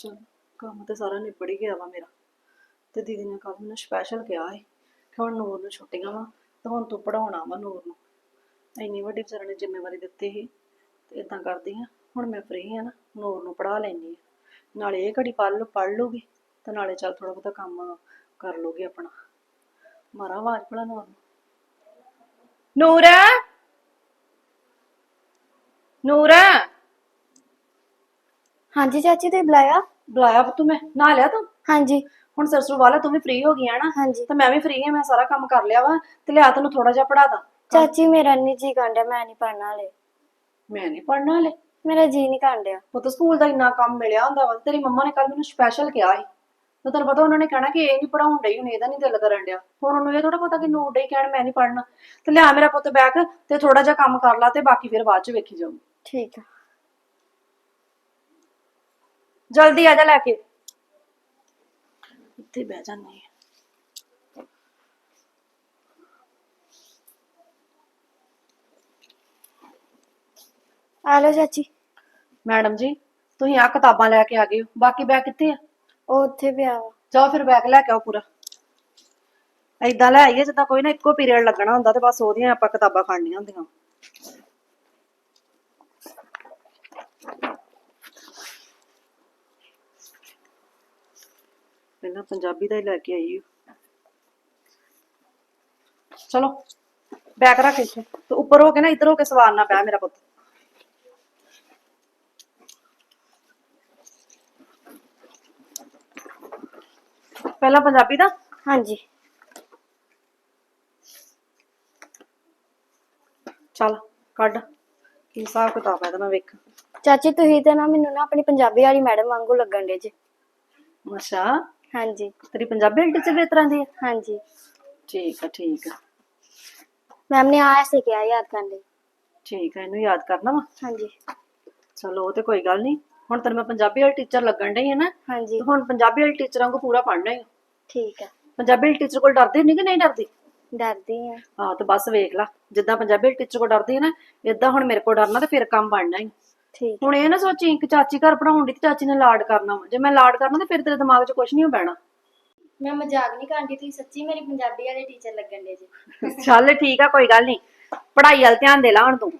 ਚਲ ਕੰਮ ਤੇ ਸਾਰਾ ਨਿਬੜ ਹੀ ਗਿਆ ਵਾ ਮੇਰਾ। ਤੇ ਦੀਦੀ ਨੇ ਕੱਲ ਮੈਨੂੰ ਸਪੈਸ਼ਲ ਕਿਹਾ ਸੀ ਕਿ ਹੁਣ ਨੂਰ ਨੂੰ ਛੁੱਟੀਆਂ ਵਾ, ਤੇ ਹੁਣ ਤੂੰ ਪੜਾਉਣਾ ਵਾ ਨੂਰ ਨੂੰ। ਇੰਨੀ ਵੱਡੀ ਵਿਚਾਰੇ ਨੇ ਜ਼ਿੰਮੇਵਾਰੀ ਦਿੱਤੀ ਸੀ, ਤੇ ਇਦਾਂ ਕਰਦੀ ਆ, ਹੁਣ ਮੈਂ ਫ੍ਰੀ ਆ ਨਾ, ਨੂਰ ਨੂੰ ਪੜਾ ਲੈਣੀ ਆ। ਨਾਲੇ ਇਹ ਘੜੀ ਪੜ੍ਹ ਲੂ ਪੜ੍ਹ ਲੂਗੀ ਤੇ ਨਾਲੇ ਚੱਲ ਥੋੜਾ ਬਹੁਤਾ ਕੰਮ ਕਰ ਲੂਗੀ ਆਪਣਾ। ਮਾਰਾ ਆਵਾਜ਼ ਭਲਾ ਨੂਰ ਨੂੰ? ਨੂਰ! ਨੂਰ! ਹਾਂਜੀ ਚਾਚੀ ਤੇ ਬੁਲਾਇਆ? ਬੁਲਾਇਆ ਤੂੰ ਮੈਂ ਨਾ ਲਿਆ ਤੂੰ? ਹਾਂਜੀ। ਹੁਣ ਸਰਸੂ ਵਾਲਾ ਤੂੰ ਵੀ ਫ੍ਰੀ ਹੋ ਗਈ ਆ ਨਾ ਹਾਂਜੀ। ਤੇ ਮੈਂ ਵੀ ਫ੍ਰੀ ਆ ਮੈਂ ਸਾਰਾ ਕੰਮ ਕਰ ਲਿਆ ਵਾ ਤੇ ਲਿਆ ਤੈਨੂੰ ਥੋੜਾ ਜਿਹਾ ਪੜਾ ਦਾਂ। ਚਾਚੀ ਮੇਰਾ ਨਹੀਂ ਜੀ ਕਾਂਡਿਆ ਮੈਂ ਨਹੀਂ ਪੜਨਾ ਹਲੇ ਮੈਂ ਨਹੀਂ ਪੜਨਾ ਹਲੇ ਮੇਰਾ ਜੀ ਨਹੀਂ ਕਾਂਡਿਆ ਉਹ ਤਾਂ ਸਕੂਲ ਦਾ ਇੰਨਾ ਕੰਮ ਮਿਲਿਆ ਹੁੰਦਾ ਵਾ ਤੇਰੀ ਮੰਮਾ ਨੇ ਕੱਲ ਮੈਨੂੰ ਸਪੈਸ਼ਲ ਕਿਹਾ ਸੀ। ਤੇ ਤੈਨੂੰ ਪਤਾ ਉਹਨਾਂ ਨੇ ਕਹਿਣਾ ਕਿ ਇਹ ਨਹੀਂ ਪੜਾਉਣ ਡਈ ਹੁਣ ਇਹਦਾ ਨਹੀਂ ਦਿਲ ਕਰਨ ਡਿਆ। ਹੁਣ ਉਹਨੂੰ ਇਹ ਥੋੜਾ ਪਤਾ ਕਿ ਨੂਰ ਡੇ ਕਹਿਣ ਮੈਂ ਨਹੀਂ ਪੜਨਾ ਤੇ ਲਿਆ ਮੇਰਾ ਪੁੱਤ ਬੈਗ ਤੇ ਥੋੜਾ ਜਿਹਾ ਕੰਮ ਕਰ ਲਾ ਤੇ ਬਾਕੀ ਫਿਰ ਬਾਅਦ ਚ ਵੇਖੀ ਜਾਊ ਠੀਕ ਆ। ਜਲਦੀ ਆ ਜਾ ਲੈ ਕੇ। ਇੱਥੇ ਬਹਿ ਜਾਂਦੇ ਆ। ਆ ਲਓ ਚਾਚੀ। ਮੈਡਮ ਜੀ ਤੁਸੀਂ ਆ ਕਿਤਾਬਾਂ ਲੈ ਕੇ ਆ ਗਏ ਹੋ। ਬਾਕੀ ਬੈਗ ਕਿੱਥੇ ਆ? ਉਹ ਉੱਥੇ ਪਿਆ ਵਾ। ਜਾਓ ਫਿਰ ਬੈਗ ਲੈ ਕੇ ਆਓ ਪੂਰਾ। ਏਦਾਂ ਲੈ ਆਈਏ ਜਿੱਦਾਂ ਕੋਈ ਨਾ ਇੱਕੋ ਪੀਰੀਅਡ ਲੱਗਣਾ ਹੁੰਦਾ ਤੇ ਬਸ ਉਹਦੀਆਂ ਆਪਾਂ ਕਿਤਾਬਾਂ ਖਾਣੀਆਂ ਹੁੰਦੀਆਂ। ਪਹਿਲਾਂ ਪੰਜਾਬੀ ਦਾ ਹੀ ਲੈ ਕੇ ਆਈ ਹਾਂ। ਚਲੋ ਬੈਗ ਰੱਖ ਇੱਥੇ। ਤੇ ਉੱਪਰ ਹੋ ਕੇ ਨਾ ਇੱਧਰ ਹੋ ਕੇ ਸਵਾਰ ਨਾ ਪਿਆ ਮੇਰਾ ਪੁੱਤ। ਪਹਿਲਾਂ ਪੰਜਾਬੀ ਦਾ? ਹਾਂਜੀ। ਚੱਲ ਕੱਢ। ਕੀ ਹਿਸਾਬ ਕਿਤਾਬ ਹੈ ਤਾਂ ਮੈਂ ਵੇਖ। ਚਾਚੀ ਤੁਸੀਂ ਤੇ ਨਾ ਮੈਨੂੰ ਨਾ ਆਪਣੀ ਪੰਜਾਬੀ ਵਾਲੀ ਮੈਡਮ ਵਾਂਗੂ ਲੱਗਣ ਦੇ ਜੀ। ਅੱਛਾ। ਹਾਂਜੀ। ਤੇਰੀ ਪੰਜਾਬੀ ਵਾਲੀ ਟੀਚਰ ਵੀ ਇਸ ਤਰ੍ਹਾਂ ਦੀ ਹੈ ਹਾਂਜੀ। ਠੀਕ ਆ ਠੀਕ ਆ। ਮੈਮ ਨੇ ਆ ਐਸੇ ਕਿਹਾ ਯਾਦ ਕਰਨ ਲਈ। ਠੀਕ ਆ ਇਹਨੂੰ ਯਾਦ ਕਰਨਾ ਵਾ? ਹਾਂਜੀ। ਚਲੋ ਉਹ ਤੇ ਕੋਈ ਗੱਲ ਨਹੀਂ। ਹੁਣ ਤੈਨੂੰ ਮੈਂ ਪੰਜਾਬੀ ਵਾਲੀ ਟੀਚਰ ਲੱਗਣ ਡਈ ਹੈ ਨਾ ਹਾਂਜੀ। ਤੇ ਹੁਣ ਪੰਜਾਬੀ ਵਾਲੀ ਟੀਚਰਾਂ ਕੋ ਪੂਰਾ ਪੜ੍ਹਨਾ ਹੈ ਠੀਕ ਆ। ਪੰਜਾਬੀ ਵਾਲੀ ਟੀਚਰ ਕੋਲ ਡਰਦੀ ਨਹੀਂ ਕਿ ਨਹੀਂ ਡਰਦੀ? ਡਰਦੀ ਆ। ਹਾਂ ਤੇ ਬਸ ਵੇਖ ਲਾ ਜਿੱਦਾਂ ਪੰਜਾਬੀ ਵਾਲੀ ਟੀਚਰ ਕੋਲ ਡਰਦੀ ਹੈ ਨਾ ਇਦਾਂ ਹੁਣ ਮੇਰੇ ਕੋਲ ਡਰਨਾ ਤੇ ਫਿਰ ਕੰਮ ਬਣਨਾ ਹੀ। ਠੀਕ ਹੁਣ ਇਹ ਨਾ ਸੋਚੀ ਕਿ ਚਾਚੀ ਘਰ ਪੜਾਉਣ ਦੀ ਤੇ ਚਾਚੀ ਨੇ ਲਾਡ ਕਰਨਾ ਵਾ। ਜੇ ਮੈਂ ਲਾਡ ਕਰਨਾ ਤੇ ਫਿਰ ਤੇਰੇ ਦਿਮਾਗ 'ਚ ਕੁਝ ਨਹੀਂ ਬਹਿਣਾ। ਮੈਂ ਮਜ਼ਾਕ ਨਹੀਂ ਕਰਦੀ ਤੁਸੀਂ ਸੱਚੀ ਮੇਰੀ ਪੰਜਾਬੀ ਵਾਲੇ ਟੀਚਰ ਲੱਗਣ ਦੇ ਜੀ। ਚੱਲ ਠੀਕ ਆ ਕੋਈ ਗੱਲ ਨਹੀਂ ਪੜ੍ਹਾਈ ਵੱਲ ਧਿਆਨ ਦੇ ਲਾ ਹੁਣ ਤੂੰ।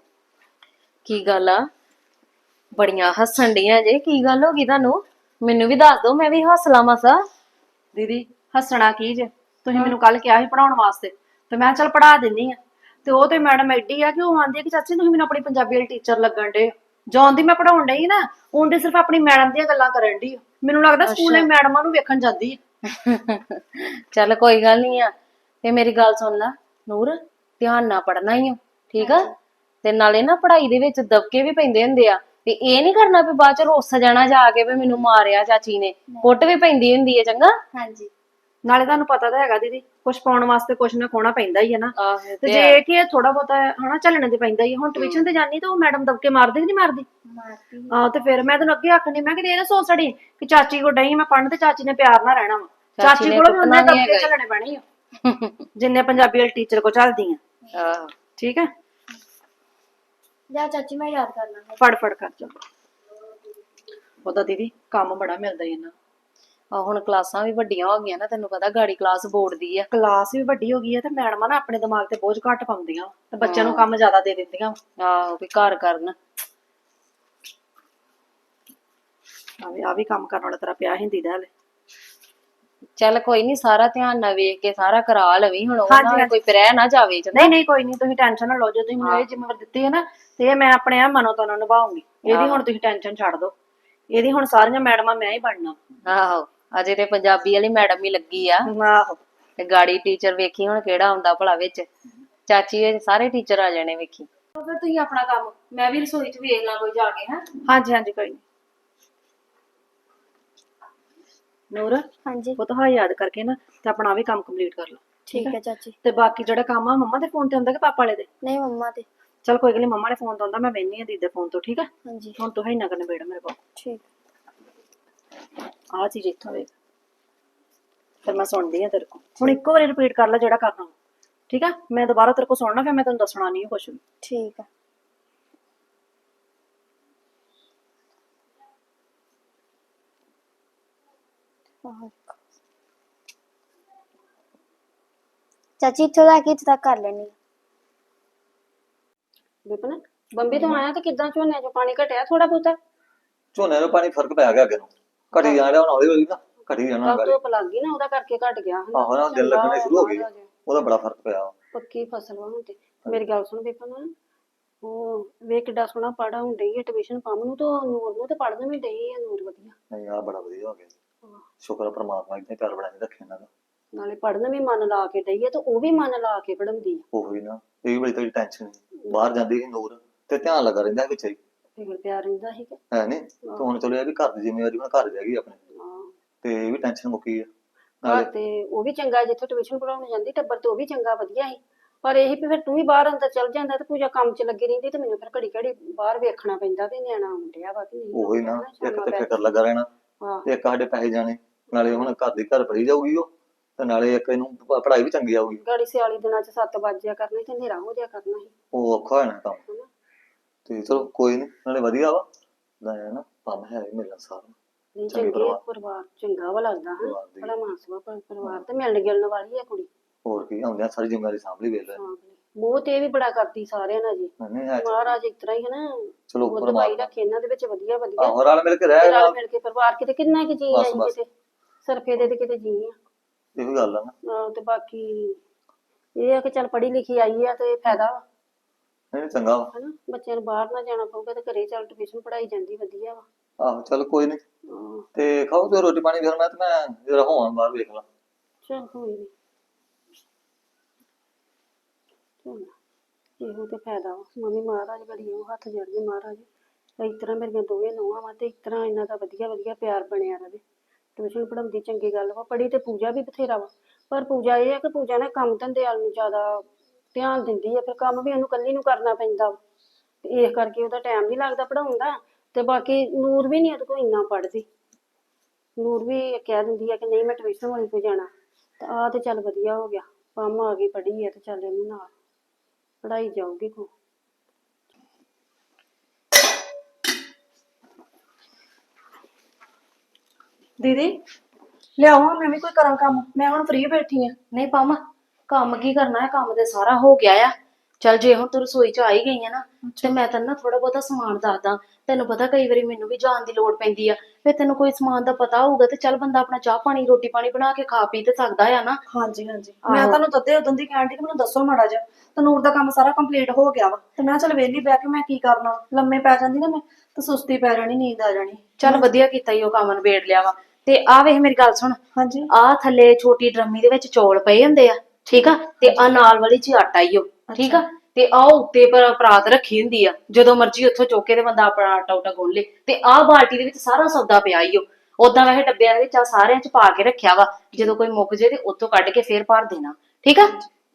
ਕੀ ਗੱਲ ਆ? ਬੜੀਆਂ ਹੱਸਣ ਡੀਆਂ ਜੇ ਕੀ ਗੱਲ ਹੋ ਗਈ ਤੁਹਾਨੂੰ? ਮੈਨੂੰ ਵੀ ਦੱਸ ਦਿਓ ਮੈਂ ਵੀ ਹੱਸਲਾ ਮਸਾ ਦੀਦੀ ਹੱਸਣਾ ਕੀ ਜੇ? ਤੁਸੀਂ ਮੈਨੂੰ ਕੱਲ ਕਿਹਾ ਸੀ ਪੜਾਉਣ ਵਾਸਤੇ। ਤੇ ਮੈਂ ਚੱਲ ਪੜਾ ਦਿੰਨੀ ਆ। ਤੇ ਉਹ ਤੇ ਮੈਡਮ ਐਡੀ ਆ ਕਿ ਉਹ ਆਂਦੀ ਆ ਕਿ ਚਾਚੀ ਤੁਸੀਂ ਮੈਨੂੰ ਆਪਣੀ ਪੰਜਾਬੀ ਵਾਲੀ ਟੀਚਰ ਲੱਗਣ ਦੇ ਜੌਨ ਦੀ ਮੈਂ ਪੜਾਉਣ ਡਈ ਨਾ ਉਹਦੇ ਸਿਰਫ ਆਪਣੀ ਮੈਡਮ ਦੀਆਂ ਗੱਲਾਂ ਕਰਨ ਆ। ਮੈਨੂੰ ਲੱਗਦਾ ਸਕੂਲੇ ਮੈਡਮਾਂ ਨੂੰ ਵੇਖਣ ਜਾਂਦੀ ਚੱਲ ਕੋਈ ਗੱਲ ਨਹੀਂ ਆ। ਤੇ ਮੇਰੀ ਗੱਲ ਸੁਣ ਲੈ ਨੂਰ ਧਿਆਨ ਨਾਲ ਪੜਨਾ ਹੀ ਆ ਠੀਕ ਆ? ਤੇ ਨਾਲੇ ਨਾ ਪੜ੍ਹਾਈ ਦੇ ਵਿੱਚ ਦਬਕੇ ਵੀ ਪੈਂਦੇ ਹੁੰਦੇ ਆ। ਤੇ ਇਹ ਨਹੀਂ ਕਰਨਾ ਵੀ ਬਾਅਦ ਚ ਰੁੱਸ ਜਾਣਾ ਜਾ ਕੇ ਵੀ ਮੈਨੂੰ ਮਾਰਿਆ ਚਾਚੀ ਨੇ। ਕੁੱਟ ਵੀ ਪੈਂਦੀ ਹੁੰਦੀ ਹੈ ਚੰਗਾ? ਹਾਂਜੀ। ਨਾਲੇ ਤੁਹਾਨੂੰ ਪਤਾ ਤਾਂ ਹੈਗਾ ਦੀਦੀ ਕੁਝ ਪਾਉਣ ਵਾਸਤੇ ਕੁਝ ਨਾ ਕੋਣਾ ਪੈਂਦਾ ਹੀ ਹੈ ਨਾ। ਆਹੋ ਤੇ ਜੇ ਕਿ ਥੋੜਾ ਬਹੁਤਾ ਹਨਾ ਚੱਲਣ ਦੇ ਪੈਂਦਾ ਹੀ। ਹੁਣ ਟਿਊਸ਼ਨ ਤੇ ਜਾਨੀ ਤਾਂ ਉਹ ਮੈਡਮ ਦਬਕੇ ਮਾਰਦੀ ਕਿ ਨਹੀਂ ਮਾਰਦੀ? ਮਾਰਦੀ ਆ ਤੇ ਫਿਰ ਮੈਂ ਤੈਨੂੰ ਅੱਗੇ ਆਖਣੀ ਮੈਂ ਕਿ ਇਹ ਨਾ ਸੋਚ ਸੜੀ ਕਿ ਚਾਚੀ ਕੋ ਡਈ ਮੈਂ ਪੜਨ ਤੇ ਚਾਚੀ ਨੇ ਪਿਆਰ ਨਾਲ ਰਹਿਣਾ ਵਾ। ਚਾਚੀ ਨੇ ਕੋਲ ਵੀ ਉਹਨੇ ਕੁੱਟਣਾ ਨੀ ਦਬਕੇ ਚੱਲਣੇ ਪੈਣੇ ਆ। ਜਿੰਨੇ ਪੰਜਾਬੀ ਵਾਲੇ ਟੀਚਰ ਕੋ ਚੱਲਦੀ ਆ ਆਹੋ। ਠੀਕ ਹੈ? ਜਾ ਚਾਚੀ ਮੈਂ ਯਾਦ ਕਰ ਲਾਂਗਾ। ਫੜ ਫੜ ਕਰ ਜਾ ਉਹਦਾ ਦੀਦੀ ਕੰਮ ਬੜਾ ਮਿਲਦਾ ਈ ਇਹਨਾਂ ਹੁਣ ਕਲਾਸਾਂ ਵੀ ਵੱਡੀਆਂ ਹੋ ਗਈਆਂ ਨਾ ਤੈਨੂੰ ਪਤਾ ਗਾੜੀ ਕਲਾਸ ਬੋਰਡ ਦੀ ਆ। ਕਲਾਸ ਵੀ ਵੱਡੀ ਹੋ ਗਈ ਹੈ ਤੇ ਮੈਡਮਾਂ ਨਾ ਆਪਣੇ ਦਿਮਾਗ ਤੇ ਬੋਝ ਘੱਟ ਪਾਉਂਦੀਆਂ ਤੇ ਬੱਚਿਆਂ ਨੂੰ ਕੰਮ ਜ਼ਿਆਦਾ ਦੇ ਦਿੰਦੀਆਂ ਆਹੋ ਵੀ ਘਰ ਕਰਨ। ਆ ਵੀ ਆ ਵੀ ਕੰਮ ਕਰਨ ਵਾਲਾ ਤੇਰਾ ਪਿਆ ਹਿੰਦੀ ਦਾ ਹਲੇ। ਚੱਲ ਕੋਈ ਨਹੀਂ ਸਾਰਾ ਧਿਆਨ ਨਾਲ ਵੇਖ ਕੇ ਸਾਰਾ ਕਰਾ ਲਵੀ ਹੁਣ ਉਹ ਨਾ। ਕੋਈ ਰਹਿ ਨਾ ਜਾਵੇ ਚੰਗਾ ਨਹੀਂ ਨਹੀਂ ਕੋਈ ਨਹੀਂ ਤੁਸੀਂ ਟੈਨਸ਼ਨ ਨਾ ਲਓ ਜੇ ਤੁਸੀਂ ਮੈਨੂੰ ਇਹ ਜ਼ਿੰਮੇਵਾਰੀ ਦਿੱਤੀ ਹੈ ਨਾ ਤੇ ਇਹ ਮੈਂ ਆਪਣੇ ਆ ਮਨੋਂ ਤੋਂ ਨਿਭਾਉਂਗੀ। ਇਹਦੀ ਹੁਣ ਤੁਸੀਂ ਟੈਨਸ਼ਨ ਛੱਡ ਦਿਓ। ਇਹਦੀ ਹੁਣ ਸਾਰੀਆਂ ਮੈਡਮਾਂ ਮੈਂ ਹੀ ਬਣਨਾ। ਆਹੋ। ਅਜੇ ਤੇ ਪੰਜਾਬੀ ਵਾਲੀ ਮੈਡਮ ਹੀ ਲੱਗੀ ਆ। ਆਹੋ। ਤੇ ਗਾੜੀ ਟੀਚਰ ਵੇਖੀ ਹੁਣ ਕਿਹੜਾ ਆਉਂਦਾ ਭਲਾ ਵਿੱਚ। ਚਾਚੀ ਵਿੱਚ ਸਾਰੇ ਟੀਚਰ ਆ ਜਾਣੇ ਵੇਖੀ। ਫਿਰ ਤੁਸੀਂ ਆਪਣਾ ਕੰਮ ਮੈਂ ਵੀ ਰਸੋਈ 'ਚ ਵੇਖ ਲਾਂ ਕੋਈ ਜਾ ਕੇ ਹੈ। ਹਾਂਜੀ ਹਾਂਜੀ ਕੋਈ ਨਹੀਂ ਨੂਰ ਹਾਂਜੀ। ਉਹ ਤਾਂ ਯਾਦ ਕਰਕੇ ਨਾ ਤੇ ਆਪਣਾ ਵੀ ਕੰਮ ਕੰਪਲੀਟ ਕਰ ਲਓ ਠੀਕ ਹੈ ਚਾਚੀ। ਤੇ ਬਾਕੀ ਜਿਹੜਾ ਕੰਮ ਆ ਮੰਮਾ ਦੇ ਫੋਨ ਤੇ ਹੁੰਦਾ ਕਿ ਪਾਪਾ ਵਾਲੇ ਦੇ? ਨਹੀਂ ਮੰਮਾ ਤੇ ਚਲ ਕੋਈ ਗੱਲ ਨੀ ਮੰਮਾ ਦੇ ਫੋਨ ਤੋਂ ਹੁੰਦਾ ਮੈਂ ਵੇਨੀ ਆ ਦੀਦੀ ਦੇ ਫੋਨ ਤੋਂ ਠੀਕ ਆ ਹਾਂਜੀ। ਹੁਣ ਤੂੰ ਹੀ ਨਾ ਕਰਨੇ ਬੇੜਾ ਮੇਰੇ ਕੋਲ। ਠੀਕ। ਆ ਚੀਜ਼ ਇੱਥੋਂ ਵੇਖ ਫਿਰ ਮੈਂ ਸੁਣਦੀ ਆ ਤੇਰੇ ਕੋਲ। ਹੁਣ ਇੱਕੋ ਵਾਰੀ ਰਿਪੀਟ ਕਰ ਲੈ ਜਿਹੜਾ ਕਰਨਾ ਠੀਕ ਆ? ਮੈਂ ਦੁਬਾਰਾ ਤੇਰੇ ਕੋਲ ਸੁਣਨਾ ਫਿਰ ਮੈਂ ਤੈਨੂੰ ਦੱਸਣਾ ਨਹੀਂ ਕੁਝ ਵੀ। ਠੀਕ ਆ। ਚਾਚੀ ਇੱਥੋਂ ਲੈ ਕੇ ਇੱਥੇ ਤੱਕ ਕਰ ਲੈਣੀ ਵਿਪਨ ਬੰਬੀ ਤੋਂ ਆਇਆ ਤੇ ਕਿੱਦਾਂ ਝੋਨੇ 'ਚ ਪਾਣੀ ਘਟਿਆ ਥੋੜਾ ਬਹੁਤਾ? ਝੋਨੇ ਨੂੰ ਪਾਣੀ ਫ਼ਰਕ ਪੈ ਗਿਆ ਅੱਗੇ ਨੂੰ ਘਟੀ ਜਾਣ ਡਿਆ ਹੁਣ ਹੌਲੀ ਹੌਲੀ ਨਾ ਘਟੀ ਜਾਣਾ ਕੱਲ ਗਾੜੀ ਧੁੱਪ ਲੱਗ ਗਈ ਨਾ ਉਹਦਾ ਕਰਕੇ ਘਟ ਗਿਆ। ਹਨਾ। ਆਹੋ ਨਾ ਚੰਗਾ ਲੱਗਣੇ ਸ਼ੁਰੂ ਹੋ ਗਏ। ਮਹਾਰਾਜ। ਉਹਦਾ ਬੜਾ ਫ਼ਰਕ ਪਿਆ। ਵਾ। ਪੱਕੀ ਫਸਲ ਵਾ ਹੁਣ ਤੇ। ਮੇਰੀ ਗੱਲ ਸੁਣ ਵਿਪਨ ਉਹ ਵੇ ਕਿੱਡਾ ਸੋਹਣਾ ਪੜਾ ਹੁਣ ਡਈ ਹੈ ਟਿਊਸ਼ਨ ਪੰਮ ਨੂੰ ਤਾਂ ਨੂਰ ਨੂੰ ਤੇ ਪੜਨ ਵੀ ਡਈ ਹੈ ਨੂਰ ਵਧੀਆ। ਨਹੀਂ ਆ ਬੜਾ ਵਧੀਆ ਹੋ ਗਿਆ। ਸ਼ੁਕਰ ਆ ਪ੍ਰਮਾਤਮਾ ਇਦਾਂ ਪਿਆਰ ਬਣਾ ਕੇ ਰੱਖੇ ਇਹਨਾਂ ਦਾ। ਨਾਲੇ ਪੜਨ ਵੀ ਮਨ ਲਾ ਕੇ ਡਈ ਹੈ ਤੇ ਉਹ ਵੀ ਮਨ ਲਾ ਕੇ ਪੜਾਉਂਦੀ ਹੈ ਉਹ ਹੀ ਨਾ ਇਹ ਵੀ ਬੜੀ ਤੇਰੀ ਟੈਨਸ਼ਨ ਬਾਹਰ ਜਾਂਦੀ ਸੀ ਨੂਰ ਤੇ ਧਿਆਨ ਲੱਗਾ ਰਹਿੰਦਾ ਵਿੱਚ ਹੀ। ਕਿ ਹੈ ਨੀ? ਤੇ ਹੁਣ ਚਲੋ ਇਹ ਵੀ ਘਰ ਦੀ ਜ਼ਿੰਮੇਵਾਰੀ ਹੁਣ ਘਰ ਜਾਏਗੀ ਆਪਣੇ। ਹਾਂ। ਤੇ ਇਹ ਵੀ ਟੈਨਸ਼ਨ ਮੁੱਕੀ ਆ। ਘਰ ਨਾਲੇ ਤੇ ਉਹ ਵੀ ਚੰਗਾ ਜਿੱਥੇ ਟਿਊਸ਼ਨ ਪੜਾਉਣ ਜਾਂਦੀ ਟੱਬਰ ਤੇ ਉਹ ਵੀ ਚੰਗਾ ਵਧੀਆ ਸੀ। ਪਰ ਇਹ ਵੀ ਫਿਰ ਤੂੰ ਵੀ ਬਾਹਰ ਅੰਦਰ ਚਲ ਜਾਂਦਾ ਤੇ ਪੂਜਾ ਕੰਮ 'ਚ ਲੱਗੀ ਰਹਿੰਦੀ ਤੇ ਮੈਨੂੰ ਫਿਰ ਘੜੀ ਘੜੀ ਬਾਹਰ ਵੇਖਣਾ ਪੈਂਦਾ ਵੀ ਨਿਆਣਾ ਹੁੰਦਿਆ ਵਾ ਕਿ ਨਹੀਂ। ਉਹ ਹੀ ਨਾ ਇੱਕ ਤੇ ਫਿਕਰ ਲੱਗਾ ਰਹਿਣਾ ਹਾਂ। ਤੇ ਇੱਕ ਸਾਡੇ ਪੈਸੇ ਜਾਣੇ ਨਾਲੇ ਹੁਣ ਘਰ ਦੀ ਘਰ ਪੜੀ ਜਾਊਗੀ ਉਹ ਤੇ ਨਾਲੇ ਇੱਕ ਇਹਨੂੰ ਪ- ਪੜ੍ਹਾਈ ਵੀ ਚੰਗੀ ਆਊਗੀ। ਗਾੜੀ ਸਿਆਲੀ ਦਿਨਾਂ 'ਚ 7 ਵਜਿਆ ਕਰਨੇ ਤੇ ਹਨੇਰਾ ਹੋ ਜਾਇਆ ਕਰਨਾ ਸੀ। ਉਹ ਔਖਾ ਹੋਣਾ ਕੰਮ। ਹਨਾ? ਤੇ ਚਲੋ ਕੋਈ ਨਹੀਂ ਨਾਲੇ ਵਧੀਆ ਵਾ। ਦਾ ਨਾ ਪੰਮ ਹੈ ਹੀ ਮਿਲਣ ਸਾਰ। ਨਹੀਂ ਚੰਗੇ ਆ, ਪਰਿਵਾਰ। ਪਰਿਵਾਰ ਚੰਗਾ ਵਾ ਲੱਗਦਾ ਹਾਂ ਪਰਿਵਾਰ ਦੀ। ਬੜਾ ਮਾਨਸਵਾ ਪਰਿਵਾਰ ਤੇ ਮਿਲਣ ਗਿਲਣ ਵਾਲੀ ਹੈ ਕੁੜੀ। ਹੋਰ ਕੀ ਆਉਂਦਿਆਂ ਸਾਰੀ ਜ਼ਿੰਮੇਵਾਰੀ ਸਾਂਭ ਲਈ ਵੇਖ ਲੈ। ਹਾਂ ਮੋਹ ਤੇ ਇਹ ਵੀ ਬੜਾ ਕਰਦੀ ਸਾਰਿਆਂ ਨਾਲ ਜੀ। ਨਹੀਂ ਹੈ ਮਹਾਰਾਜ ਇਸ ਤਰ੍ਹਾਂ ਹੀ ਹੈ ਨਾ ਚਲੋ ਉਹ ਦਵਾਈ ਪਰਮਾਤਮਾ ਰੱਖੇ ਇਹਨਾਂ ਦੇ ਵਿੱਚ ਵਧੀਆ ਵਧੀਆ। ਆਹੋ ਰਲ ਮਿਲ ਕੇ ਰਹਿ ਤੇ ਰਲ ਮਿਲ ਕੇ ਪਰਿਵਾਰ ਕਿਤੇ ਕਿੰਨਾ ਕਿ ਜੀ ਬਸ, ਆਈ ਬਸ। ਕਿਤੇ। ਸਰਫੇ ਦੇ ਤੇ ਕਿਤੇ ਜੀ ਆ। ਇਹੋ ਗੱਲ ਆ ਨਾ। ਆਹ ਤੇ ਬਾਕੀ ਇਹ ਆ ਕਿ ਚੱਲ ਪੜ੍ਹੀ ਲਿਖੀ ਆਈ ਆ ਤੇ ਫਾਇਦਾ ਵਾ। ਨਹੀਂ ਨਹੀਂ, ਚੰਗਾ ਵਾ। ਹਨਾ ਬੱਚਿਆਂ ਨੂੰ ਬਾਹਰ ਨਾ ਜਾਣਾ ਪਊਗਾ ਤੇ ਘਰੇ ਚੱਲ ਟਿਊਸ਼ਨ ਪੜਾਈ ਜਾਂਦੀ ਵਧੀਆ ਵਾ। ਆਹੋ ਚਲ ਕੋਈ ਨਹੀਂ ਹਾਂ, ਤੇ ਖਾਓ ਤੇ ਰੋਟੀ ਪਾਣੀ ਫਿਰ ਮੈਂ ਤੇ ਮੈਂ ਜਰਾ ਹੋਵਾਂ ਬਾਹਰ ਵੇਖ ਲਾ। ਚੱਲ ਕੋਈ ਨੀ। ਚੱਲ ਇਹੋ ਤੇ ਫਾਇਦਾ ਵਾ। ਮੰਮੀ ਮਹਾਰਾਜ ਬੜੀ ਉਹ ਹੱਥ ਜੋੜਦੇ ਮਹਾਰਾਜ। ਇਸ ਤਰ੍ਹਾਂ ਮੇਰੀਆਂ ਦੋਵੇਂ ਨੂੰਹਾਂ ਵਾ ਤੇ ਇਸ ਤਰ੍ਹਾਂ ਇਹਨਾਂ ਦਾ ਵਧੀਆ ਵਧੀਆ ਪਿਆਰ ਬਣਿਆ ਰਵੇ। ਟਿਊਸ਼ਨ ਪੜਾਉਂਦੀ ਚੰਗੀ ਗੱਲ ਵਾ। ਪੜ੍ਹੀ ਤੇ ਪੂਜਾ ਵੀ ਬਥੇਰਾ ਵਾ। ਪਰ ਪੂਜਾ ਇਹ ਆ ਕਿ ਪੂਜਾ ਨਾ ਕੰਮ ਧੰਦੇ ਵੱਲ ਨੂੰ ਜ਼ਿਆਦਾ ਧਿਆਨ ਦਿੰਦੀ ਆ ਫਿਰ ਕੰਮ ਵੀ ਉਹਨੂੰ ਇਕੱਲੀ ਨੂੰ ਕਰਨਾ ਪੈਂਦਾ ਵਾ। ਤੇ ਇਸ ਕਰਕੇ ਉਹਦਾ ਟਾਈਮ ਨਹੀਂ ਲੱਗਦਾ ਪੜਾਉਣ ਦਾ ਤੇ ਬਾਕੀ ਨੂਰ ਵੀ ਨਹੀਂ ਉਹਦੇ ਕੋਲ ਇੰਨਾ ਪੜ੍ਹਦੀ। ਨੂਰ ਵੀ ਕਹਿ ਦਿੰਦੀ ਆ ਕਿ ਨਹੀਂ ਮੈਂ ਟਿਊਸ਼ਨ ਵਾਲੀ ਕੋਲ ਜਾਣਾ ਤੇ ਆ ਤੇ ਚੱਲ ਵਧੀਆ ਹੋ ਗਿਆ ਪੰਮ ਆ ਗਈ ਪੜ੍ਹੀ ਆ ਤੇ ਚੱਲ ਇਹਨੂੰ ਨਾਲ ਪੜਾਈ ਜਾਊਗੀ ਕੋ। ਦੀਦੀ ਲਿਆਓ ਹਾਂ ਮੈਂ ਵੀ ਕੋਈ ਕਰਾਂ ਕੰਮ ਮੈਂ ਹੁਣ ਫ੍ਰੀ ਬੈਠੀ ਆ। ਨਹੀਂ ਪਾਮਾ ਕੰਮ ਕੀ ਕਰਨਾ ਹੈ? ਕੰਮ ਤੇ ਸਾਰਾ ਹੋ ਗਿਆ ਆ। ਚੱਲ ਜੇ ਹੁਣ ਤੂੰ ਰਸੋਈ ਚ ਆ ਹੀ ਗਈ ਆ ਨਾ ਤੇ ਮੈਂ ਤੈਨੂੰ ਨਾ ਥੋੜਾ ਬਹੁਤਾ ਸਮਾਨ ਦੱਸਦਾ। ਤੈਨੂੰ ਪਤਾ ਕਈ ਵਾਰੀ ਮੈਨੂੰ ਵੀ ਜਾਣ ਦੀ ਲੋੜ ਪੈਂਦੀ ਆ। ਫਿਰ ਤੈਨੂੰ ਕੋਈ ਸਮਾਨ ਦਾ ਪਤਾ ਹੋਊਗਾ ਤੇ ਚੱਲ ਬੰਦਾ ਆਪਣਾ ਚਾਹ ਪਾਣੀ ਰੋਟੀ ਪਾਣੀ ਬਣਾ ਕੇ ਖਾ ਪੀ ਤੇ ਸਕਦਾ ਆ ਨਾ। ਹਾਂਜੀ ਹਾਂਜੀ। ਮੈਂ ਤੁਹਾਨੂੰ ਤੱਦੇ ਉਦੋਂ ਦੀ ਕਹਿਣ ਡਈ ਕਿ ਮੈਨੂੰ ਦੱਸੋ ਮਾੜਾ ਜਿਹਾ। ਤਨੂਰ ਦਾ ਕੰਮ ਸਾਰਾ ਕੰਪਲੀਟ ਹੋ ਗਿਆ ਵਾ। ਤੇ ਮੈਂ ਚਲ ਵਿਹਲੀ ਬਹਿ ਕੇ ਮੈਂ ਕੀ ਕਰਨਾ? ਲੰਮੇ ਪੈ ਜਾਂਦੀ ਨਾ ਮੈਂ ਤੇ ਸੁਸਤੀ ਪੈ ਜਾਣੀ ਨੀਂਦ ਆ ਜਾਣੀ। ਚੱਲ ਵਧੀਆ ਕੀਤਾ ਈ ਉਹ ਕੰਮ ਨਿਬੇੜ ਲਿਆ ਵਾ। ਤੇ ਆ ਵੇਖ ਮੇਰੀ ਗੱਲ ਸੁਣ। ਹਾਂਜੀ। ਆ ਥੱਲੇ ਛੋਟੀ ਡਰਮੀ ਦੇ ਵਿੱਚ ਚੌਲ ਪਏ ਹੁੰਦੇ ਆ। ਠੀਕ ਆ? ਤੇ ਆ ਨਾਲ ਵਾਲੀ ਚ ਆਟਾ ਈ ਓ ਠੀਕ ਆ? ਤੇ ਆ ਉੱਤੇ ਪਰ ਪਰਾਤ ਰੱਖੀ ਹੁੰਦੀ ਆ ਜਦੋਂ ਮਰਜ਼ੀ ਉੱਥੋਂ ਚੁੱਕ ਕੇ ਤੇ ਬੰਦਾ ਆਪਣਾ ਆਟਾ ਉਟਾ ਗੁੰਨ ਲੇ। ਤੇ ਆ ਬਾਲਟੀ ਦੇ ਵਿੱਚ ਸਾਰਾ ਸੌਦਾ ਪਿਆ ਈ ਓ ਉਦਾਂ ਵੈਸੇ ਡੱਬਿਆਂ ਦੇ ਵਿੱਚ ਆ ਸਾਰਿਆਂ ਚ ਪਾ ਕੇ ਰੱਖਿਆ ਵਾ ਜਦੋਂ ਕੋਈ ਮੁੱਕ ਜੇ ਤੇ ਉੱਥੋਂ ਕੱਢ ਕੇ ਫੇਰ ਭਰ ਦੇਣਾ ਠੀਕ ਆ?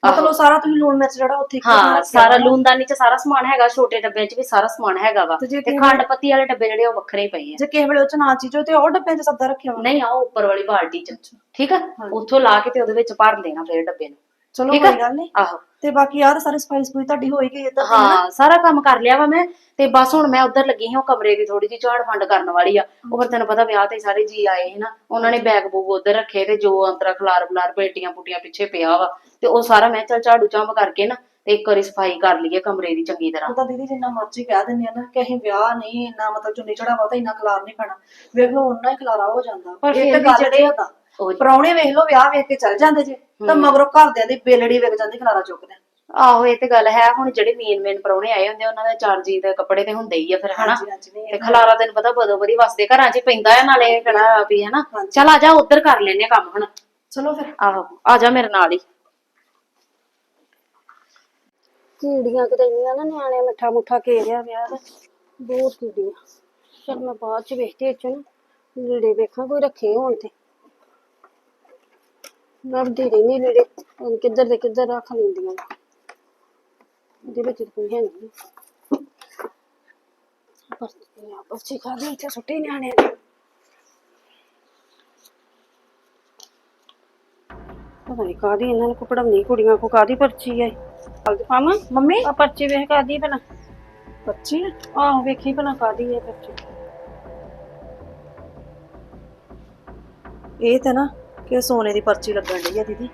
ਮਤਲਬ ਸਾਰਾ ਤੁਸੀਂ ਲੂਣ ਮਿਰਚ ਜਿਹੜਾ ਉੱਥੇ ਹਾਂ ਸਾਰਾ। ਲੂਣਦਾਨੀ ਚ ਸਾਰਾ ਸਮਾਨ ਹੈਗਾ ਛੋਟੇ ਡੱਬਿਆਂ ਚ ਵੀ ਸਾਰਾ ਸਮਾਨ ਹੈਗਾ ਵਾ। ਤੇ ਖੰਡ ਪੱਤੀ ਵਾਲੇ ਡੱਬੇ ਜਿਹੜੇ ਉਹ ਵੱਖਰੇ ਹੀ ਪਏ ਆ। ਜੇ ਕਿਸੇ ਵੇਲੇ ਉਹ ਚ ਨਾ ਚੀਜ਼ੋ ਤੇ ਉਹ ਡੱਬਿਆਂ 'ਚ ਸੱਦਾ ਰੱਖਿਆ ਨਹੀਂ ਆ ਉਹ ਉੱਪਰ ਵਾਲੀ ਬਾਲਟੀ ਚ ਠੀਕ ਆ? ਉੱਥੋਂ ਲਾ ਕੇ ਤੇ ਉਹਦੇ ਵਿੱਚ ਭਰ ਦੇਣਾ ਫੇਰ ਡੱਬੇ ਨੂੰ। ਚਲੋ ਠੀਕ ਆ? ਕੋਈ ਗੱਲ ਨਹੀਂ ਆਹੋ। ਤੇ ਬਾਕੀ ਯਾਰ ਸਾਰੇ ਸਫ਼ਾਈ ਸਫੂਈ ਤੁਹਾਡੀ ਹੋਈ ਗਈ ਇਦਾਂ ਹਾਂ ਸਾਰਾ ਕੰਮ ਕਰ ਲਿਆ ਵਾ ਮੈਂ ਤੇ ਬਸ ਹੁਣ ਮੈਂ ਉਧਰ ਲੱਗੀ ਹਾਂ ਉਹ ਕਮਰੇ ਦੀ ਥੋੜੀ ਜਿਹੀ ਝਾੜ ਫੰਡ ਕਰਨ ਵਾਲੀ ਆ। ਉਹ ਫਿਰ ਤੈਨੂੰ ਪਤਾ ਵਿਆਹ ਤੇ ਸਾਰੇ ਜੀ ਆਏ ਸੀ ਨਾ ਉਹਨਾਂ ਨੇ ਬੈਗ ਬੂਗ ਉਧਰ ਰੱਖੇ ਤੇ ਜੋ ਅੰਤਰਾ ਖਲਾਰ ਬਲਾਰ ਪੇਟੀਆਂ ਪੁਟੀਆਂ ਪਿੱਛੇ ਪਿਆ ਵਾ ਤੇ ਉਹ ਸਾਰਾ ਮੈਂ ਚੱਲ ਝਾੜੂ ਝਾਂਬ ਕਰਕੇ ਨਾ ਤੇ ਇੱਕ ਵਾਰੀ ਸਫ਼ਾਈ ਕਰ ਲਈਏ ਕਮਰੇ ਦੀ ਚੰਗੀ ਤਰ੍ਹਾਂ। ਤਾਂ ਦੀਦੀ ਜਿੰਨਾ ਮਰਜ਼ੀ ਕਹਿ ਦਿੰਦੇ ਆ ਨਾ ਕਿ ਅਸੀਂ ਵਿਆਹ ਨਹੀਂ ਇੰਨਾ ਮਤਲਬ ਚੁੰਨੀ ਚੜਾਵਾ ਤਾਂ ਇੰਨਾ ਖਲਾਰ ਨਹੀਂ ਪੈਣਾ। ਵੇਖ ਲਓ ਉਹਨਾਂ ਹੀ ਖਲਾਰਾ ਹੋ ਜਾਂਦਾ। ਪਰ ਫਿਰ ਵੀ ਜਿਹੜੇ ਹੁੰਦਾ ਉਹ ਪ੍ਰਾਹੁਣੇ ਵੇਖ ਲਓ ਵਿਆਹ ਵੇਖ ਕੇ ਚੱਲ ਜਾਂਦੇ ਜੇ ਤਾਂ ਮਗਰੋਂ ਘਰਦਿਆਂ ਦੀ ਬੇਲੜੀ ਵੇਖ ਜਾਂਦੀ ਖਲਾਰਾ ਚੁੱਕਦੇ ਆਹੋ ਇਹ ਤੇ ਗੱਲ ਹੈ ਹੁਣ ਜਿਹੜੇ ਮੇਨ ਮੇਨ ਪਰੌਣੇ ਆਏ ਹੁੰਦੇ ਉਹਨਾਂ ਦੇ ਚਾਰ ਜੀ ਦੇ ਕੱਪੜੇ ਤੇ ਹੁੰਦੇ ਹੀ ਆ ਫਿਰ ਹਨਾ? ਤੇ ਖਲਾਰਾ ਤੈਨੂੰ ਪਤਾ ਬਦੋ ਬਦੀ ਵਸਦੇ ਘਰਾਂ 'ਚ ਪੈਂਦਾ ਆ ਨਾਲੇ ਇਹ ਕਿਹੜਾ ਵੀ ਹਨਾ। ਚੱਲ ਆ ਜਾ ਉੱਧਰ ਕਰ ਲੈਨੇ ਕੰਮ ਹੁਣ ਚਲੋ ਫਿਰ। ਆਹੋ ਆ ਜਾ ਮੇਰੇ ਨਾਲ ਹੀ। ਕੀੜੀਆਂ ਕਿਤੇ ਇੰਨੀਆਂ ਨਾ ਨਿਆਣੇ ਮਿੱਠਾ ਮੁੱਠਾ ਘੇਰਿਆ ਵਿਆਹ ਦਾ। ਬਹੁਤ ਕੀੜੀਆਂ। ਚਲ ਮੈਂ ਬਾਅਦ ਚ ਵੇਖਦੀ ਚ ਨਾ। ਲੀੜੇ ਵੇਖਾਂ ਕੋਈ ਰੱਖੇ ਹੋਣ ਤੇ। ਲੱਭਦੀ ਰਹਿੰਦੀ ਲੀੜੇ ਪਤਾ ਨੀ ਕਿੱਧਰ ਦੇ ਕਿੱਧਰ ਰੱਖ ਲੈਂਦੀਆਂ ਨੇ। ਇਹਦੇ ਵਿੱਚ ਤਾਂ ਕੋਈ ਹੈ ਨਹੀਂ ਪਰਚੀ ਆ ਪਰਚੀ ਖਾ ਲਈ ਤੇ ਸੁੱਟੀ ਨਿਆਣੇ ਨੇ ਪਤਾ ਨਹੀਂ ਕਾਦੀ ਇਹਨਾਂ ਨੂੰ ਪੜਾਉਣੀ ਕੁੜੀਆਂ ਕੋ ਕਾਦੀ ਪਰਚੀ ਹੈ ਹਲਦੀ ਪਾਵਾਂ ਮੰਮੀ ਆ ਪਰਚੀ ਵੇਖ ਕਾਦੀ ਭਲਾ ਬੱਚੀ ਆਹੋ ਵੇਖੀ ਭਲਾ ਕਾਦੀ ਹੈ ਪਰਚੀ ਇਹ ਤਾਂ ਨਾ ਕਿ ਸੋਨੇ ਦੀ ਪਰਚੀ ਲੱਗਣ ਡਈ ਆ ਦੀਦੀ।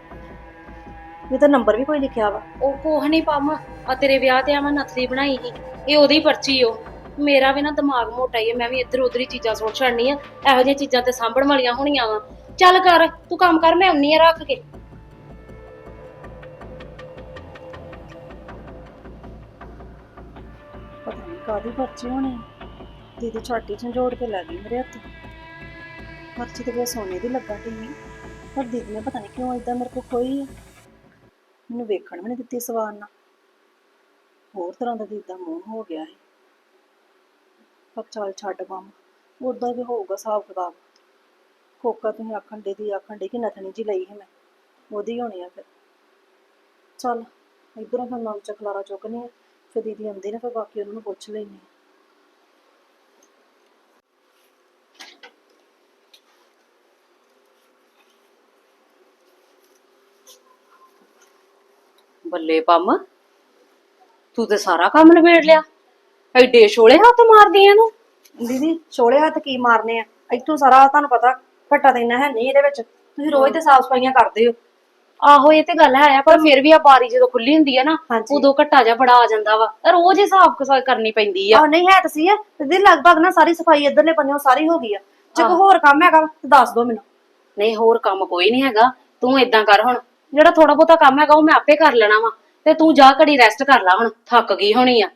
ਇਹ ਤਾਂ ਨੰਬਰ ਵੀ ਕੋਈ ਲਿਖਿਆ ਵਾ। ਉਹ ਕੋਹ ਨਹੀਂ ਪਾਮ ਆ ਤੇਰੇ ਵਿਆਹ ਤੇ ਆ ਮੈਂ ਨਥਲੀ ਬਣਾਈ ਸੀ। ਇਹ ਉਹਦੀ ਪਰਚੀ ਓ ਮੇਰਾ ਵੀ ਨਾ ਦਿਮਾਗ ਮੋਟਾ ਹੀ ਹੈ ਮੈਂ ਵੀ ਇੱਧਰ ਉੱਧਰ ਹੀ ਚੀਜ਼ਾਂ ਸੋਚ ਛੱਡਨੀ ਆ। ਇਹੋ ਜਿਹੀਆਂ ਚੀਜ਼ਾਂ ਤੇ ਸਾਂਭਣ ਵਾਲੀਆਂ ਹੋਣੀਆਂ ਵਾ। ਚੱਲ ਕਰ ਤੂੰ ਕੰਮ ਕਰ ਮੈਂ ਆਉਣੀ ਆ ਰੱਖ ਕੇ। ਪਤਾ ਨਹੀਂ ਕਾਦੀ ਪਰਚੀ ਹੋਣੀ ਦੀਦੀ ਛਾਟੀ ਝੰਜੋੜ ਕੇ ਲੈ ਗਈ ਮੇਰੇ ਹੱਥ। ਪਰਚੀ ਤੇ ਕੋਈ ਸੋਨੇ ਦੀ ਲੱਗਾ ਢੀ ਪਰ ਦੀਦੀ ਨੇ ਪਤਾ ਨਹੀਂ ਕਿਉਂ ਇਦਾਂ ਮੇਰੇ ਕੋਲ ਖੋਈ ਆ ਮੈਨੂੰ ਵੇਖਣ ਵੀ ਨਹੀਂ ਦਿੱਤੀ ਸਵਾਰ ਨਾਲ ਹੋਰ ਤਰ੍ਹਾਂ ਦਾ ਦੀਦਾ ਮੂੰਹ ਹੋ ਗਿਆ ਹੈ ਪਰ ਚੱਲ ਛੱਡ ਬੰਮ ਉਦਾਂ ਵੀ ਹੋਊਗਾ ਹਿਸਾਬ ਕਿਤਾਬ। ਕੋਕਾ ਤੁਸੀਂ ਆਖਣ ਦੇ ਦੀ ਆਖਣ ਦੇ ਕਿ ਨਥਣੀ ਜੀ ਲਈ ਹੈ ਮੈਂ, ਉਹਦੀ ਹੋਣੀ ਆ ਫਿਰ। ਚੱਲ, ਇਧਰੋਂ ਫਿਰ ਮੈਂ ਚਕਲਾਰਾ ਚੁੱਕਣੀ ਆ ਫਿਰ ਦੀਦੀ ਆਉਂਦੀ ਨੇ, ਫਿਰ ਬਾਕੀ ਉਹਨਾਂ ਨੂੰ ਪੁੱਛ ਲੈਣੀ ਬੱਲੇ ਪੰਮ ਤੂੰ ਤੇ ਸਾਰਾ ਕੰਮ ਨਿਬੇੜ ਲਿਆ। ਐਡੇ ਛੋਲੇ ਹੱਥ ਮਾਰਦੀ ਐ ਨੂੰ ਦੀਦੀ ਛੋਲੇ ਹੱਥ ਕੀ ਮਾਰਨੇ ਆ? ਇੱਥੋਂ ਸਾਰਾ ਤੁਹਾਨੂੰ ਪਤਾ ਘੱਟਾ ਤਾਂ ਇੰਨਾ ਹੈ ਨਹੀਂ ਇਹਦੇ ਵਿੱਚ। ਤੁਸੀਂ ਰੋਜ਼ ਤੇ ਸਾਫ਼ ਸਫਾਈਆਂ ਕਰਦੇ ਹੋ। ਆਹੋ ਇਹ ਤੇ ਗੱਲ ਹੈ ਆ ਪਰ ਫਿਰ ਵੀ ਆ ਬਾਰੀ ਜਦੋਂ ਖੁੱਲੀ ਹੁੰਦੀ ਆ ਨਾ ਹਾਂਜੀ। ਉਦੋਂ ਘੱਟਾ ਜਿਹਾ ਬੜਾ ਆ ਜਾਂਦਾ ਵਾ। ਰੋਜ਼ ਹੀ ਹਿਸਾਬ ਕਿਤਾਬ ਕਰਨੀ ਪੈਂਦੀ ਆ। ਆਹ ਨਹੀਂ ਹੈ ਤਾਂ ਸਹੀ ਹੈ ਤੇ ਦੀਦੀ ਲਗਭਗ ਨਾ ਸਾਰੀ ਸਫ਼ਾਈ ਇਧਰਲੇ ਬੰਨਿਓ ਸਾਰੀ ਹੋ ਗਈ ਆ। ਜੇ ਕੋਈ ਹੋਰ ਕੰਮ ਹੈਗਾ ਤਾਂ ਦੱਸ ਦਿਓ ਮੈਨੂੰ। ਨਹੀਂ ਹੋਰ ਕੰਮ ਕੋਈ ਨਹੀਂ ਹੈਗਾ। ਤੂੰ ਏਦਾਂ ਕਰ ਹੁਣ। ਜਿਹੜਾ ਥੋੜਾ ਬਹੁਤਾ ਕੰਮ ਹੈਗਾ ਉਹ ਮੈਂ ਆਪੇ ਕਰ ਲੈਣਾ ਵਾ ਤੇ ਤੂੰ ਜਾ ਘੜੀ ਰੈਸਟ ਕਰ ਲੈ ਹੁਣ ਥੱਕ ਗਈ ਹੋਣੀ ਆ।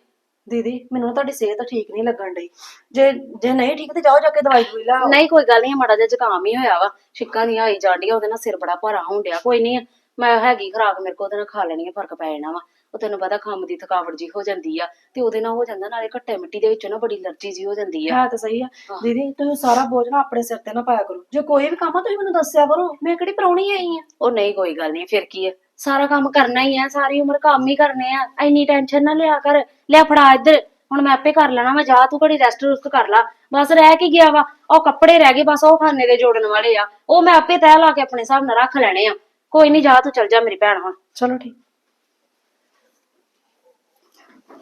ਦੀਦੀ ਮੈਨੂੰ ਨਾ ਤੁਹਾਡੀ ਸਿਹਤ ਠੀਕ ਨਹੀਂ ਲੱਗਣ ਡਈ। ਜੇ ਜੇ ਨਹੀਂ ਠੀਕ ਤੇ ਜਾਓ ਜਾ ਕੇ ਦਵਾਈ ਦਵਾਈ ਲਾਓ ਨਹੀਂ ਕੋਈ ਗੱਲ ਨਹੀਂ ਮਾੜਾ ਜਿਹਾ ਜ਼ੁਕਾਮ ਹੀ ਹੋਇਆ ਵਾ ਛਿੱਕਾਂ ਨਹੀਂ ਆਈ ਜਾਂਦੀਆਂ ਉਹਦੇ ਨਾਲ ਸਿਰ ਬੜਾ ਭਾਰਾ ਹੋਣ ਡਿਆ ਕੋਈ ਨਹੀਂ ਮੈਂ ਹੈਗੀ ਖਰਾਕ ਮੇਰੇ ਕੋਲ ਉਹਦੇ ਨਾਲ ਖਾ ਲੈਣੀ ਆ ਫ਼ਰਕ ਪੈ ਜਾਣਾ ਵਾ। ਉਹ ਤੈਨੂੰ ਪਤਾ ਕੰਮ ਦੀ ਥਕਾਵਟ ਜੀ ਹੋ ਜਾਂਦੀ ਆ ਤੇ ਉਹਦੇ ਨਾਲ ਹੋ ਜਾਂਦਾ ਨਾਲੇ ਘੱਟੇ ਮਿੱਟੀ ਦੇ ਵਿੱਚੋਂ ਨਾ ਬੜੀ ਅਲਰਜੀ ਜੀ ਹੋ ਜਾਂਦੀ ਆ। ਹੈ ਤਾਂ ਸਹੀ ਆ। ਦੀਦੀ ਤੁਸੀਂ ਸਾਰਾ ਬੋਝ ਨਾ ਆਪਣੇ ਸਿਰ ਤੇ ਨਾ ਪਾਇਆ ਕਰੋ। ਜੇ ਕੋਈ ਵੀ ਕੰਮ ਆ ਤੁਸੀਂ ਮੈਨੂੰ ਦੱਸਿਆ ਕਰੋ। ਮੈਂ ਕਿਹੜੀ ਪ੍ਰਾਹੁਣੀ ਆਈ ਆ? ਉਹ ਨਹੀਂ ਕੋਈ ਗੱਲ ਨਹੀਂ ਫਿਰ ਕੀ ਆ? ਸਾਰਾ ਕੰਮ ਕਰਨਾ ਹੀ ਆ ਸਾਰੀ ਉਮਰ ਕੰਮ ਹੀ ਕਰਨੇ ਆ। ਐਨੀ ਟੈਨਸ਼ਨ ਨਾ ਲਿਆ ਕਰ। ਲਿਆ ਫੜਾ ਇੱਧਰ। ਹੁਣ ਮੈਂ ਆਪੇ ਕਰ ਲੈਣਾ ਮੈਂ ਜਾ ਤੂੰ ਘੜੀ ਰੈਸਟ ਰੁਸਟ ਕਰ ਲਾ। ਬਸ ਰਹਿ ਕੀ ਗਿਆ ਵਾ? ਉਹ ਕੱਪੜੇ ਰਹਿ ਗਏ ਬਸ ਉਹ ਖਾਨੇ ਦੇ ਜੋੜਨ ਵਾਲੇ ਆ। ਉਹ ਮੈਂ ਆਪੇ ਤੈਅ ਲਾ ਕੇ ਆਪਣੇ ਹਿਸਾਬ ਨਾਲ ਰੱਖ ਲੈਣੇ ਆ। ਕੋਈ ਨਹੀਂ ਜਾ ਤੂੰ ਚੱਲ ਜਾ ਮੇਰੀ ਭੈਣ ਹੁਣ। ਚਲੋ ਠੀਕ।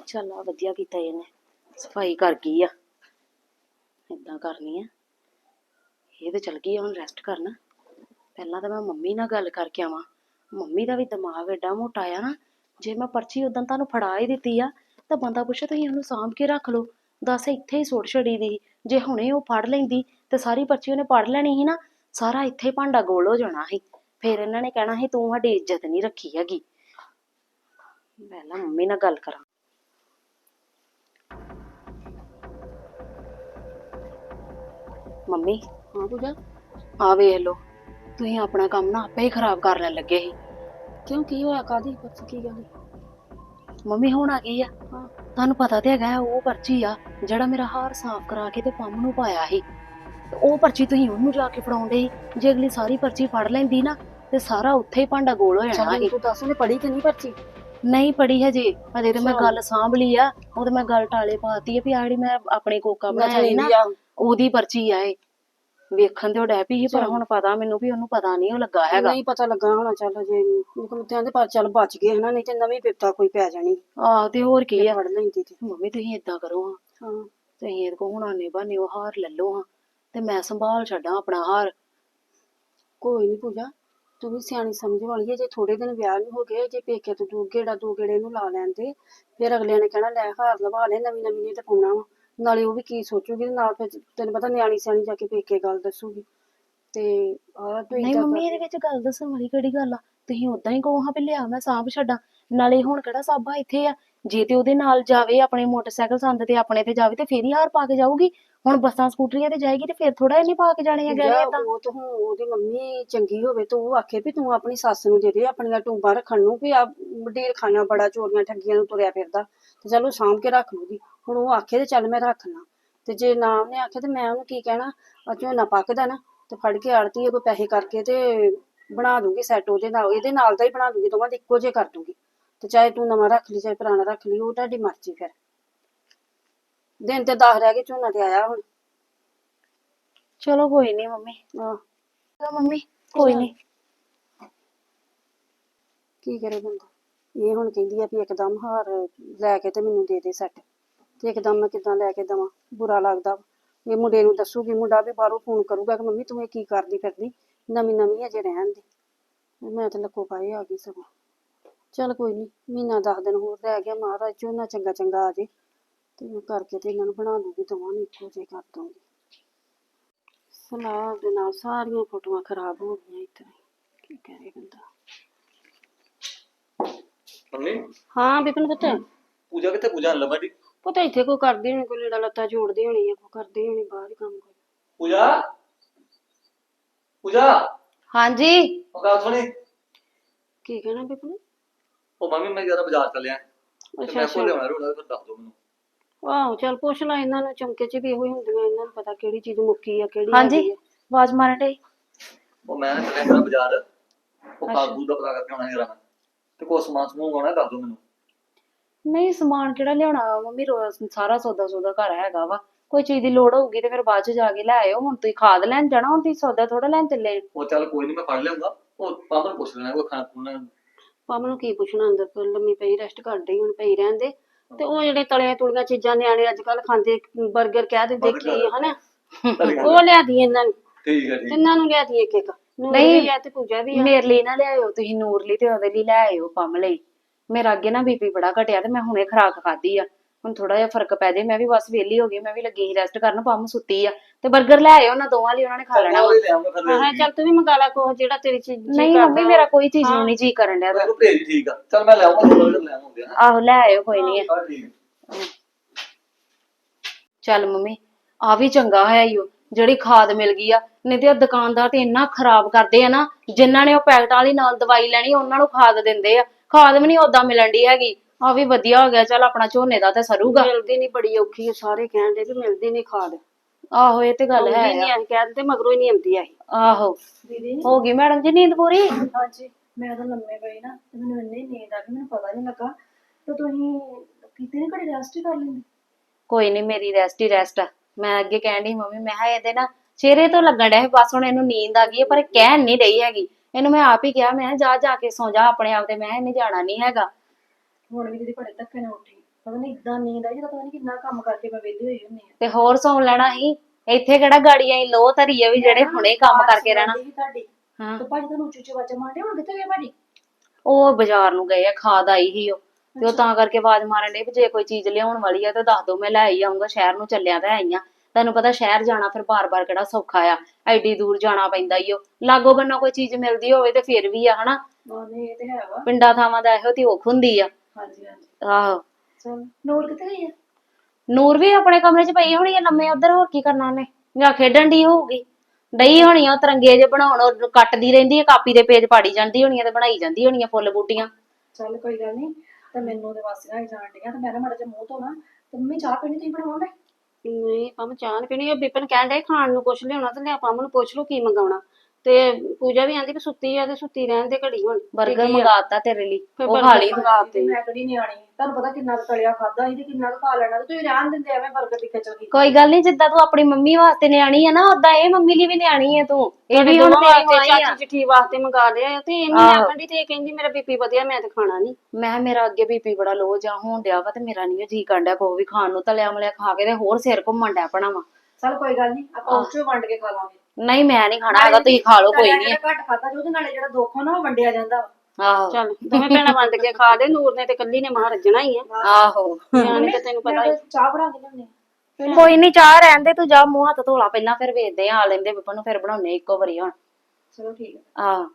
ਚੱਲ ਆ ਵਧੀਆ ਕੀਤਾ ਇਹਨੇ, ਸਫ਼ਾਈ ਕਰ ਗਈ ਆ। ਏਦਾਂ ਕਰਨੀ ਆ। ਇਹ ਤੇ ਚਲ ਗਈ ਆ, ਹੁਣ ਰੈਸਟ ਕਰਨ। ਪਹਿਲਾਂ ਤਾਂ ਮੈਂ ਮੰਮੀ ਨਾਲ ਗੱਲ ਕਰਕੇ ਆਵਾਂ। ਮੰਮੀ ਦਾ ਵੀ ਦਿਮਾਗ ਏਡਾ ਮੋਟਾ ਆ ਨਾ, ਜੇ ਮੈਂ ਪਰਚੀ ਉਦੋਂ ਤੁਹਾਨੂੰ ਫੜਾ ਹੀ ਦਿੱਤੀ ਆ, ਤਾਂ ਬੰਦਾ ਪੁੱਛੇ ਤੁਸੀਂ ਉਹਨੂੰ ਸਾਂਭ ਕੇ ਰੱਖ ਲਓ। ਦੱਸ ਇੱਥੇ ਹੀ ਸੁੱਟ ਛੜੀ ਦੀ। ਜੇ ਹੁਣੇ ਉਹ ਫੜ ਲੈਂਦੀ, ਤੇ ਸਾਰੀ ਪਰਚੀ ਉਹਨੇ ਪੜ ਲੈਣੀ ਸੀ ਨਾ, ਸਾਰਾ ਇੱਥੇ ਭਾਂਡਾ ਗੋਲ ਹੋ ਜਾਣਾ ਸੀ। ਫਿਰ ਇਹਨਾਂ ਨੇ ਕਹਿਣਾ ਸੀ, ਤੂੰ ਸਾਡੀ ਇੱਜ਼ਤ ਨਹੀਂ ਰੱਖੀ ਹੈਗੀ। ਪਹਿਲਾਂ ਮੰਮੀ ਨਾਲ ਗੱਲ ਕਰਾਂ। ਮੰਮੀ। ਹਾਂ ਪੂਜਾ? ਆ ਵੇਖ ਲਓ ਤੁਸੀਂ ਆਪਣਾ ਕੰਮ ਨਾ ਆਪੇ ਹੀ ਖਰਾਬ ਕਰਨ ਲੱਗੇ ਸੀ। ਕਿਉਂ ਕੀ ਹੋਇਆ? ਕਾਦੀ ਪਰਚੀ ਕੀ ਗੱਲ? ਮੰਮੀ ਹੁਣ ਆ ਗਈ ਆ। ਹਾਂ। ਤੁਹਾਨੂੰ ਪਤਾ ਤੇ ਹੈਗਾ ਉਹ ਪਰਚੀ ਆ ਜਿਹੜਾ ਮੇਰਾ ਹਾਰ ਸਾਫ਼ ਕਰਾ ਕੇ ਤੇ ਪੰਮ ਨੂੰ ਪਾਇਆ ਸੀ। ਤੇ ਉਹ ਪਰਚੀ ਤੁਸੀਂ ਉਹਨੂੰ ਜਾ ਕੇ ਫੜਾਉਂਦੇ ਸੀ। ਜੇ ਅਗਲੀ ਸਾਰੀ ਪਰਚੀ ਫੜ ਲੈਂਦੀ ਨਾ ਤੇ ਸਾਰਾ ਉੱਥੇ ਹੀ ਭਾਂਡਾ ਗੋਲ ਹੋ ਜਾਣਾ ਸੀ। ਤੂੰ ਦੱਸ ਉਹਨੇ ਪੜੀ ਕਿ ਨਹੀਂ ਪਰਚੀ? ਨਹੀਂ ਪੜੀ ਹਜੇ ਹਜੇ ਤੇ ਮੈਂ ਅੱਛਾ। ਗੱਲ ਸਾਂਭ ਲਈ ਆ। ਉਹ ਤੇ ਮੈਂ ਗੱਲ ਟਾਲੇ ਪਾਤੀ ਆ ਵੀ ਆ ਜਿਹੜੀ ਮੈਂ ਆਪਣੇ ਕੋਕਾ ਬਣਾਇਆ ਸੀ ਨਾ ਆ। ਉਹਦੀ ਪਰਚੀ ਆ ਇਹ। ਵੇਖਣ ਉਹ ਡੈ ਪਈ ਸੀ ਪਰ। ਹੁਣ ਪਤਾ ਮੈਨੂੰ ਵੀ ਉਹਨੂੰ ਪਤਾ ਨਹੀਂ ਉਹ ਲੱਗਾ ਹੈਗਾ। ਨਹੀਂ ਪਤਾ ਲੱਗਾ ਹੋਣਾ ਚੱਲ ਜੇ ਮੁਕਮਤਿਆਂ ਦੇ ਪਰ ਚੱਲ ਬਚ ਗਏ ਹਨਾ ਨਹੀਂ ਤੇ ਨਵੀਂ ਬਿਪਤਾ ਕੋਈ ਪੈ ਜਾਣੀ। ਆਹ ਤੇ ਹੋਰ ਕੀ ਆ? ਫੜ ਲੈਂਦੀ ਤੇ। ਮੰਮੀ ਤੁਸੀਂ ਏਦਾਂ ਕਰੋ ਹਾਂ। ਹਾਂ। ਤੁਸੀਂ ਇਹਦੇ ਕੋ ਹੁਣ ਆਨੇ ਬਾਨੇ ਉਹ ਹਾਰ ਲੈ ਲਓ ਹਾਂ। ਤੇ ਮੈਂ ਸੰਭਾਲ ਛੱਡਾਂ ਆਪਣਾ ਹਾਰ। ਕੋਈ ਨਹੀਂ ਪੂਜਾ ਤੂੰ ਵੀ ਸਿਆਣੀ ਸਮਝ ਵਾਲੀ ਹੈ ਜੇ ਥੋੜੇ ਦਿਨ ਵਿਆਹ ਨੂੰ ਹੋ ਗਏ ਜੇ ਪੇਕੇ ਤੋਂ ਦੋ ਗੇੜਾ ਦੋ ਗੇੜੇ ਨੂੰ ਲਾ ਲੈਂਦੇ ਫਿਰ ਅਗਲਿਆਂ ਨੇ ਕਹਿਣਾ ਲੈ ਹਾਰ ਲਵਾ ਲੈ ਨਵੀਂ ਨਵੀਂ ਨੇ ਤੇ ਪਾਉਣਾ ਵਾ। ਨਾਲੇ ਉਹ ਵੀ ਕੀ ਸੋਚੂਗੀ ਤੇ ਨਾਲ ਫਿਰ ਤੈਨੂੰ ਪਤਾ ਨਿਆਣੀ ਸਿਆਣੀ ਜਾ ਕੇ ਪੇਕੇ ਗੱਲ ਦੱਸੂਗੀ। ਤੇ ਆ ਤੂੰ ਨਹੀਂ ਮੰਮੀ ਇਹਦੇ ਵਿੱਚ ਗੱਲ ਦੱਸਣ ਵਾਲੀ ਕਿਹੜੀ ਗੱਲ ਆ? ਤੁਸੀਂ ਉਦਾਂ ਹੀ ਕਹੋ ਹਾਂ ਵੀ ਲਿਆ ਮੈਂ ਸਾਂਭ ਛੱਡਾਂ। ਨਾਲੇ ਹੁਣ ਕਿਹੜਾ ਸਾਬਾ ਇੱਥੇ ਆ? ਜੇ ਤੇ ਉਹਦੇ ਨਾਲ ਜਾਵੇ ਆਪਣੇ ਮੋਟਰਸਾਈਕਲ ਸੰਦ ਤੇ ਆਪਣੇ ਤੇ ਜਾਵੇ ਤੇ ਫੇਰ ਹੀ ਹਾਰ ਪਾ ਕੇ ਜਾਊਗੀ। ਹੁਣ ਬੱਸਾਂ ਸਕੂਟਰੀਆਂ ਤੇ ਜਾਏਗੀ ਤੇ ਫੇਰ ਥੋੜਾ ਇਹਨੇ ਪਾ ਕੇ ਜਾਣੇ ਆ ਗਏ ਜਾਂ ਤਾਂ ਉਹ ਤਾਂ ਹੁਣ ਉਹਦੀ ਮੰਮੀ ਚੰਗੀ ਹੋਵੇ ਤਾਂ ਉਹ ਆਖੇ ਵੀ ਤੂੰ ਆਪਣੀ ਸੱਸ ਨੂੰ ਦੇ ਦੇ ਆਪਣੀਆਂ ਟੂੰਬਾਂ ਰੱਖਣ ਨੂੰ ਵੀ ਆ ਢੇਰ ਖਾਣਾ ਬੜਾ ਚੋਰੀਆਂ ਠੱਗੀਆਂ ਨੂੰ ਤੁਰਿਆ ਫਿਰਦਾ। ਤੇ ਚਲੋ ਸਾਂਭ ਕੇ ਰੱਖ ਲੂਗੀ ਹੁਣ ਉਹ ਆਖੇ ਤੇ ਚੱਲ ਮੈਂ ਰੱਖ ਲਾਂ। ਤੇ ਜੇ ਨਾ ਉਹਨੇ ਆਖਿਆ ਤੇ ਮੈਂ ਉਹਨੂੰ ਕੀ ਕਹਿਣਾ ਆ ਝੋਨਾ ਪੱਕਦਾ ਨਾ ਤੇ ਫੜ ਕੇ ਆੜਤੀ ਕੋਈ ਪੈਸੇ ਕਰਕੇ ਤੇ ਬਣਾ ਦੂੰਗੀ ਸੈੱਟ ਉਹਦੇ ਨਾਲ ਇਹਦੇ ਨਾਲ ਦਾ ਹੀ ਬਣਾ ਦੂੰਗੀ ਦੋਵਾਂ ਦੇ ਇੱਕੋ ਜਿਹੇ ਕਰ ਦੂੰਗੀ। ਤੇ ਚਾਹੇ ਤੂੰ ਨਵਾਂ ਰੱਖ ਲਈ ਚਾਹੇ ਪੁਰਾਣਾ ਰੱਖ ਲਈ ਉਹ ਤੁਹਾਡੀ ਮਰਜ਼ੀ ਫਿਰ। ਦਿਨ ਤੇ 10 ਰਹਿ ਗਏ ਝੋਨਾ ਤੇ ਆਇਆ ਹੁਣ। ਚਲੋ ਕੋਈ ਨਹੀਂ ਮੰਮੀ। ਆਹ। ਚਲੋ ਮੰਮੀ ਕੋਈ ਨਹੀਂ ਕੀ ਕਰੇ ਬੰਦਾ? ਇਹ ਹੁਣ ਕਹਿੰਦੀ ਆ ਵੀ ਇੱਕਦਮ ਹਾਰ ਲੈ ਕੇ ਤੇ ਮੈਨੂੰ ਦੇ ਦੇ ਸੈੱਟ ਤੇ ਇੱਕਦਮ ਮੈਂ ਕਿੱਦਾਂ ਲੈ ਕੇ ਦਵਾਂ ਬੁਰਾ ਲੱਗਦਾ ਵਾ। ਇਹ ਮੁੰਡੇ ਨੂੰ ਦੱਸੂਗੀ ਮੁੰਡਾ ਵੀ ਬਾਹਰੋਂ ਫੋਨ ਕਰੂਗਾ ਕਿ ਮੰਮੀ ਤੂੰ ਇਹ ਕੀ ਕਰਦੀ ਫਿਰਦੀ ਨਵੀਂ ਨਵੀਂ ਅਜੇ ਰਹਿਣ ਦੇ। ਮੈਂ ਤਾਂ ਲੱਕੋ ਪਾਏ ਆ ਗਈ ਸਗੋਂ। ਚੱਲ ਕੋਈ ਨਹੀਂ ਮਹੀਨਾ ਦਸ ਦਿਨ ਹੋਰ ਰਹਿ ਗਿਆ ਮਹਾਰਾਜ ਝੋਨਾ ਚੰਗਾ ਚੰਗਾ ਆ ਜੇ। ਤੇ ਮੈਂ ਕਰਕੇ ਤੇ ਇਹਨਾਂ ਨੂੰ ਬਣਾ ਦੂੰਗੀ ਦੋਵਾਂ ਨੂੰ ਇੱਕੋ ਜਿਹੇ ਕਰ ਦੂੰਗੀ। ਸਲਾਹ ਦੇ ਨਾਲ ਸਾਰੀਆਂ ਫੋਟੋਆਂ ਖਰਾਬ ਹੋ ਗਈਆਂ ਇਤਨੇ ਕੀ ਕਰੇ ਬੰਦਾ? ਮੰਮੀ? ਹਾਂ ਬਿਪਨ ਪੁੱਤ। ਪੂਜਾ ਕਿੱਥੇ? ਪੂਜਾ ਲੱਭਾ ਦੀ ਪਤਾ ਇੱਥੇ ਕੋਈ ਕਰਦੀ ਹੋਣੀ ਕੋਈ ਲੀੜਾ ਲੱਤਾ ਜੋੜਦੀ ਹੋਣੀ ਆ ਕੋਈ ਕਰਦੀ ਹੋਣੀ ਬਾਹਰ ਹੀ ਕੰਮ ਕੋਈ ਪੂਜਾ? ਪੂਜਾ? ਹਾਂਜੀ। ਉਹ ਗੱਲ ਸੁਣੀ। ਕੀ ਕਹਿਣਾ ਬਿਪਨ ਉਹ ਮੰਮੀ ਮੈਂ ਜਰਾ ਬਾਜ਼ਾਰ ਚੱਲਿਆ। ਤੇ ਅੱਛਾ ਮੈਂ ਅੱਛਾ। ਕੋਲ ਲਿਆਉਣਾ ਰੋਣਾ ਫਿਰ ਦੱਸ ਦੋ ਮੈਨੂੰ। ਆਹੋ ਚੱਲ ਪੁੱਛ ਲੈ ਇਹਨਾਂ ਨੂੰ ਚਮਕੇ ਚ ਵੀ ਇਹੋ ਹੀ ਹੁੰਦੀਆਂ ਇਹਨਾਂ ਨੂੰ ਪਤਾ ਕਿਹੜੀ ਚੀਜ਼ ਮੁੱਕੀ ਆ ਕਿਹੜੀ ਹਾਂਜੀ ਹੈਗੀ ਆ। ਆਵਾਜ਼ ਮਾਰਨ ਡੇ ਉਹ ਮੈਂ ਚੱਲਿਆ ਜਰਾ ਬਾਜ਼ਾਰ। ਉਹ ਕਾਬੂ ਦਾ ਪਤਾ ਕਰਕੇ ਆਉਣਾ ਜਰਾ ਮੈਂ ਤੇ ਕੋਈ ਸਮਾਨ ਸਮੂਹ ਆਉਣਾ ਦੱਸ ਦੋ ਮੈਨੂੰ। ਨਹੀਂ ਸਮਾਨ ਕਿਹੜਾ ਲਿਆਉਣਾ ਵਾ? ਮੰਮੀ ਰੋਜ਼ ਸਾਰਾ ਸੌਦਾ ਸੌਦਾ ਘਰ ਹੈਗਾ ਵਾ। ਕੋਈ ਚੀਜ਼ ਦੀ ਲੋੜ ਹੋਊਗੀ ਤੇ ਫਿਰ ਬਾਅਦ ਚ ਜਾ ਕੇ ਲੈ ਆਇਓ। ਹੁਣ ਤੁਸੀਂ ਖਾਦ ਲੈਣ ਜਾਣਾ ਹੁਣ ਤੁਸੀਂ ਸੌਦਾ ਥੋੜਾ ਲੈਣ ਚੱਲੇ ਉਹ ਚੱਲ ਕੋਈ ਨਹੀਂ ਮੈਂ ਫੜ ਲਿਆਉਂਗਾ। ਉਹ ਪਾਪਾ ਪੁੱਛ ਲੈਣਾ ਕੋਈ ਖਾਣਾ ਖੁਣਾ ਪਾਪਾ ਨੂੰ ਕੀ ਪੁੱਛਣਾ ਅੰਦਰ ਪਰ ਲੰਮੀ ਪਈ ਰੈਸਟ ਕਰਦੀ ਹੁਣ ਪਈ ਰਹਿਣ ਦੇ। ਤੇ ਉਹ ਜਿਹੜੇ ਤਲੀਆਂ ਤੁਲੀਆਂ ਚੀਜ਼ਾਂ ਨਿਆਣੇ ਅੱਜ ਕੱਲ ਖਾਂਦੇ 버ਗਰ ਕਹਿ ਦਿੰਦੇ ਕੀ ਹਨਾ? ਉਹ ਲਿਆਦੀ ਇਹਨਾਂ ਨੂੰ। ਠੀਕ ਹੈ ਠੀਕ ਇਹਨਾਂ ਨੂੰ ਲਿਆਦੀ ਇੱਕ ਇੱਕ ਨੂੰ ਨਹੀਂ। ਵੀ ਆ ਤੇ ਪੂਜਾ ਵੀ ਆ। ਮੇਰੇ ਲਈ ਨਾ ਲਿਆਇਓ ਤੁਸੀਂ ਨੂਰ ਲਈ ਤੇ ਉਹਦੇ ਲਈ ਲੈ ਆਇਓ ਪੰਮ ਲਈ। ਮੇਰਾ ਅੱਗੇ ਨਾ ਬੀਪੀ ਬੜਾ ਘਟਿਆ ਤੇ ਮੈਂ ਹੁਣੇ ਖਰਾਕ ਖਾਧੀ ਆ। ਹੁਣ ਥੋੜਾ ਜਿਹਾ ਫ਼ਰਕ ਪੈ ਜੇ ਮੈਂ ਵੀ ਬਸ ਵਿਹਲੀ ਹੋ ਗਈ ਮੈਂ ਵੀ ਲੱਗੀ ਸੀ ਰੈਸਟ ਕਰਨ ਪੰਮ ਸੁੱਤੀ ਆ। ਤੇ 버ਗਰ ਲੈ ਆਇਓ ਉਹਨਾਂ ਦੋਵਾਂ ਲਈ ਉਹਨਾਂ ਨੇ ਖਾ ਲੈਣਾ ਵਾ। ਹਾਂ ਚੱਲ ਤੂੰ ਵੀ ਮੰਗਾ ਲਾ ਕੋਹ ਜਿਹੜਾ ਤੇਰੀ ਚੀਜ਼ ਜੀ ਨਹੀਂ ਕਰਦਾ ਮੰਮੀ ਮੇਰਾ ਕੋਈ ਚੀਜ਼ ਨੂੰ ਨਹੀਂ ਜੀ ਕਰਨ ਡਿਆ। ਮੈਨੂੰ ਭੇਜ ਠੀਕ ਆ। ਚੱਲ ਮੈਂ ਲੈ ਆਉਂਗਾ ਥੋੜਾ ਜਿਹਾ ਲੈ ਆਉਂਦੇ ਆ ਆਹੋ ਲੈ ਆਇਓ ਕੋਈ ਨਹੀਂ ਹਾਂ ਠੀਕ ਹੈ ਚੱਲ ਮੰਮੀ ਆ ਵੀ ਚੰਗਾ ਹੈ ਈਓ ਜਿਹੜੀ ਖਾਦ ਮਿਲ ਗਈ ਆ। ਨਹੀਂ ਤੇ ਦੁਕਾਨਦਾਰ ਤੇ ਇੰਨਾ ਖਰਾਬ ਕਰਦੇ ਆ ਨਾ ਜਿਨ੍ਹਾਂ ਨੇ ਉਹ ਪੈਕਟ ਵਾਲੀ ਨਾਲ ਦਵਾਈ ਲੈਣੀ ਉਹਨਾਂ ਨੂੰ ਖਾਦ ਦਿੰਦੇ ਆ। ਖਾਦ ਵੀ ਨਹੀਂ ਓਦਾਂ ਮਿਲਣ ਦੀ ਹੈਗੀ। ਆ ਵੀ ਵਧੀਆ ਹੋ ਗਿਆ ਚੱਲ ਆਪਣਾ ਝੋਨੇ ਦਾ ਤੇ ਸਰੂਗਾ। ਮਿਲਦੀ ਨਹੀਂ ਬੜੀ ਔਖੀ ਆ ਸਾਰੇ ਕਹਿੰਦੇ ਵੀ ਮਿਲਦੀ ਨਹੀਂ ਖਾਦ। ਆਹੋ ਇਹ ਤੇ ਗੱਲ ਹੈ ਨਹੀਂ ਅਸੀਂ ਕਹਿ ਦਿੰਦੇ ਮਗਰੋਂ ਹੀ ਨਹੀਂ ਆਉਂਦੀ ਆਈ ਆਹੋ ਦੀਦੀ। ਹੋ ਗਈ ਮੈਡਮ ਜੀ ਨੀਂਦ ਪੂਰੀ? ਹਾਂਜੀ ਮੈਂ ਤਾਂ ਲੰਮੇ ਪਈ ਨਾ ਤੇ ਮੈਨੂੰ ਇੰਨੀ ਨੀਂਦ ਆ ਗਈ ਮੈਨੂੰ ਪਤਾ ਨਹੀਂ ਲੱਗਾ। ਤੇ ਤੁਸੀਂ ਕਿਤੇ ਨਹੀਂ ਘੜੀ ਰੈਸਟ ਹੀ ਕਰ ਲੈਂਦੇ? ਕੋਈ ਨਹੀਂ ਮੇਰੀ ਰੈਸਟ ਹੀ ਰੈਸਟ ਆ। ਮੈਂ ਅੱਗੇ ਕਹਿਣ ਦੀ ਮੰਮੀ ਮੈਂ ਕਿਹਾ ਇਹਦੇ ਨਾ ਚਿਹਰੇ ਤੋਂ ਲੱਗਣ ਡਿਆ ਸੀ ਬਸ ਹੁਣ ਇਹਨੂੰ ਨੀਂਦ ਆ ਗਈ ਹੈ ਪਰ ਕਹਿਣ ਨਹੀਂ ਰਹੀ ਹੈਗੀ। ਇਹਨੂੰ ਮੈਂ ਆਪ ਹੀ ਕਿਹਾ ਮੈਂ ਜਾ ਜਾ ਕੇ ਸੌ ਜਾ ਆਪਣੇ ਆਪ ਤੇ। ਮੈਂ ਇਹਨੇ ਜਾਣਾ ਨਹੀਂ ਹੈਗਾ। ਹੁਣ ਵੀ ਦੀਦੀ ਬੜੇ ਧੱਕੇ ਨਾਲ ਉੱਠੀ। ਪਤਾ ਨਹੀਂ ਇਦਾਂ ਨੀਂਦ ਆਈ ਜਦੋਂ ਪਤਾ ਨਹੀਂ ਕਿੰਨਾ ਕੰਮ ਕਰਕੇ ਮੈਂ ਵਿਹਲੀ ਹੋਈ ਹੁੰਨੀ ਆ। ਤੇ ਹੋਰ ਸੌਣ ਲੈਣਾ ਸੀ। ਇੱਥੇ ਕਿਹੜਾ ਗਾੜੀਆਂ ਹੀ ਲੋ ਧਰੀ ਆ ਵੀ ਜਿਹੜੇ ਹੁਣੇ ਕੰਮ ਕਰਕੇ ਰਹਿਣਾ। ਦੀਦੀ ਤੁਹਾਡੀ। ਹਾਂ। ਤੇ ਭਾਜੀ ਤੁਹਾਨੂੰ ਉੱਚੀ ਉੱਚੀ ਆਵਾਜ਼ਾਂ ਮਾਰਦੇ ਹੁਣ ਕਿੱਥੇ ਗਏ ਭਾਜੀ? ਉਹ ਬਾਜ਼ਾਰ ਨੂੰ ਗਏ ਆ ਖਾਦ ਆਈ ਸੀ ਉਹ। ਤੇ ਉਹ ਤਾਂ ਕਰਕੇ ਆਵਾਜ਼ ਮਾਰਨ ਦੇ ਵੀ ਜੇ ਕੋਈ ਚੀਜ਼ ਲਿਆਉਣ ਵਾਲੀ ਆ ਤਾਂ ਦੱਸ ਦੋ ਮੈਂ ਲੈ ਹੀ ਆਉਂਗਾ ਸ਼ਹਿਰ ਨੂੰ ਚੱਲਿਆ ਤਾਂ ਆਈਆਂ ਤੁਹਾਨੂੰ ਪਤਾ ਸ਼ਹਿਰ ਜਾਣਾ ਫਿਰ ਬਾਰ-ਬਾਰ ਕਿਹੜਾ ਸੌਖਾ ਆ ਐਡੀ ਦੂਰ ਜਾਣਾ ਪੈਂਦਾ ਈ ਓ। ਲਾਗੋ ਬੰਨੋ ਕੋਈ ਚੀਜ਼ ਮਿਲਦੀ ਹੋਵੇ ਤੇ ਫਿਰ ਵੀ ਆ ਹਨਾ? ਹਾਂ ਨਹੀਂ ਇਹ ਤੇ ਹੈ ਵਾ। ਪਿੰਡਾਂ ਥਾਵਾਂ ਦਾ ਇਹੋ ਤੇ ਔਖ ਹੁੰਦੀ ਆ। ਹਾਂਜੀ ਹਾਂਜੀ। ਆਹੋ। ਚਲ ਨੂਰ ਕਿੱਥੇ ਗਈ ਆ? ਨੂਰ ਵੀ ਆਪਣੇ ਕਮਰੇ 'ਚ ਪਈ ਹੋਣੀ ਆ ਲੰਮੇ ਉਧਰ ਹੋਰ ਕੀ ਕਰਨਾ ਉਹਨੇ? ਜਾਂ ਖੇਡਣ ਦੀ ਹੋਊਗੀ? ਡਈ ਹੋਣੀ ਆ ਉਹ ਤਰੰਗੇ ਜੇ ਬਣਾਉਣ ਉਹ ਕੱਟਦੀ ਰਹਿੰਦੀ ਆ ਕਾਪੀ ਦੇ ਪੇਜ ਪਾੜੀ ਜਾਂਦੀ ਹੋਣੀ ਆ ਤੇ ਬਣਾਈ ਜਾਂਦੀ ਹੋਣੀ ਆ ਫੁੱਲ ਬੂਟੀਆਂ। ਚੱਲ ਕੋਈ ਗੱਲ ਨਹੀਂ ਤੇ ਮੈਨੂੰ ਤੇ ਵਾਸੀਆਂ ਹੀ ਜਾਣ ਡੀਆਂ ਤੇ ਮੈਂ ਨਾ ਮਾੜਾ ਜਿਹਾ ਮੂੰਹ ਧੋਣਾ ਤੇ ਮੰਮੀ ਚਾਹ ਪੀਣੀ ਤੁਸੀਂ ਬਣਾਉਂਦੇ ਨਹੀਂ, ਪੰਮ ਚਾਹ ਨੀ ਪੀਣੀ ਉਹ ਬਿਪਨ ਕਹਿਣ ਡਿਆ ਸੀ ਖਾਣ ਨੂੰ ਕੁਛ ਲਿਆਉਣਾ ਤੇ ਲਿਆ, ਪੰਮ ਨੂੰ ਪੁੱਛ ਲਓ ਕੀ ਮੰਗਾਉਣਾ। ਤੇ ਪੂਜਾ ਵੀ ਆਂਦੀ ਵੀ ਸੁੱਤੀ ਆ ਤੇ ਸੁੱਤੀ ਰਹਿਣ ਦੇ ਘੜੀ ਹੁਣ 버ਗਰ ਮੰਗਾਤਾ ਤੇਰੇ ਲਈ। ਫਿਰ ਉਹ ਖਾ ਲਈ ਤੂੰ ਤੇ। ਮੈਂ ਕਿਹੜੀ ਨਿਆਣੀ ਤੁਹਾਨੂੰ ਪਤਾ ਕਿੰਨਾ ਕੁ ਤਲਿਆ ਖਾਦਾ ਸੀ ਤੇ ਕਿੰਨਾ ਕੁ ਖਾ ਲੈਣਾ ਤੇ ਤੁਸੀਂ ਰਹਿਣ ਦਿੰਦੇ ਐਵੇਂ 버ਗਰ ਦੀ ਖਿਚਲ ਕੀ ਕੋਈ ਗੱਲ ਨਹੀਂ ਜਿੱਦਾਂ ਤੂੰ ਆਪਣੀ ਮੰਮੀ ਵਾਸਤੇ ਨਿਆਣੀ ਆ ਨਾ ਓਦਾਂ ਇਹ ਮੰਮੀ ਲਈ ਵੀ ਨਿਆਣੀ ਆ ਤੂੰ। ਇਹ ਵੀ ਹੁਣ ਤੇਰੀ ਆ। ਚਾਚੀ ਚਿੱਠੀ ਵਾਸਤੇ ਮੰਗਾ ਲਿਆ ਤੇ ਇਹਨੂੰ ਆਖਣ ਤੇ ਇਹ ਕਹਿੰਦੀ ਮੇਰਾ ਬੀਪੀ ਵਧਿਆ ਮੈਂ ਤੇ ਖਾਣਾ ਨਹੀਂ ਮੈਂ ਕਿਹਾ ਮੇਰਾ ਅੱਗੇ ਬੀਪੀ ਬੜਾ ਲੋ ਜਾ ਹੋਣ ਡਿਆ ਵਾ ਤੇ ਮੇਰਾ ਨਹੀਂ ਜੀ ਕੰਡਿਆ ਕੋ ਵੀ ਖਾਣ ਨੂੰ ਤਲਿਆ ਮਲਿਆ ਖਾ ਕੇ ਤੇ ਹੋਰ ਸਿਰ ਘੁੰਮਣ ਡਿਆ ਪਣਾ ਵਾ। ਚੱਲ ਕੋਈ ਗੱਲ ਨਹੀਂ ਆਪਾਂ ਉਸ ਚੋਂ ਵੰਡ ਕੇ ਖਾ ਲਾਂਗੇ। ਨਹੀਂ ਮੈਂ ਨਹੀਂ ਖਾਣਾ ਹੈਗਾ ਤੁਸੀਂ ਖਾ ਲਓ ਕੋਈ ਨਹੀਂ। ਘੱਟ ਖਾਦਾ ਉਹਦੇ ਨਾਲੇ ਜਿਹੜਾ ਦੁੱਖ ਆ ਨਾ ਉਹ ਵੰਡਿਆ ਜਾਂਦਾ ਵਾ। ਆਹੋ। ਚੱਲ ਦੋਵੇਂ ਭੈਣਾਂ ਵੰਡ ਕੇ ਖਾ ਲੈ ਨੂਰ ਨੇ ਤੇ ਕੱਲੀ ਨੇ ਮਾਂ ਰੱਜਣਾ ਹੀ ਆ। ਆਹੋ। ਨਿਆਣੇ ਤੇ ਤੈਨੂੰ ਪਤਾ ਹੀ ਚਾਹ ਬਣਾ ਕੇ ਲਿਆਉਂਦੀ ਕੋਈ ਨਹੀਂ ਚਾਹ ਰਹਿਣ ਦੇ ਤੂੰ ਜਾ ਮੂੰਹ ਹੱਥ ਧੋਲਾ ਪਹਿਲਾਂ ਫਿਰ ਵੇਚਦੇ ਆ ਆ ਲੈਂਦੇ ਵਿਪਨ ਨੂੰ ਫਿਰ ਬਣਾਉਣੇ ਇੱਕੋ ਵਾਰੀ ਹੁਣ। ਚਲੋ ਠੀਕ ਹੈ ਆਹ।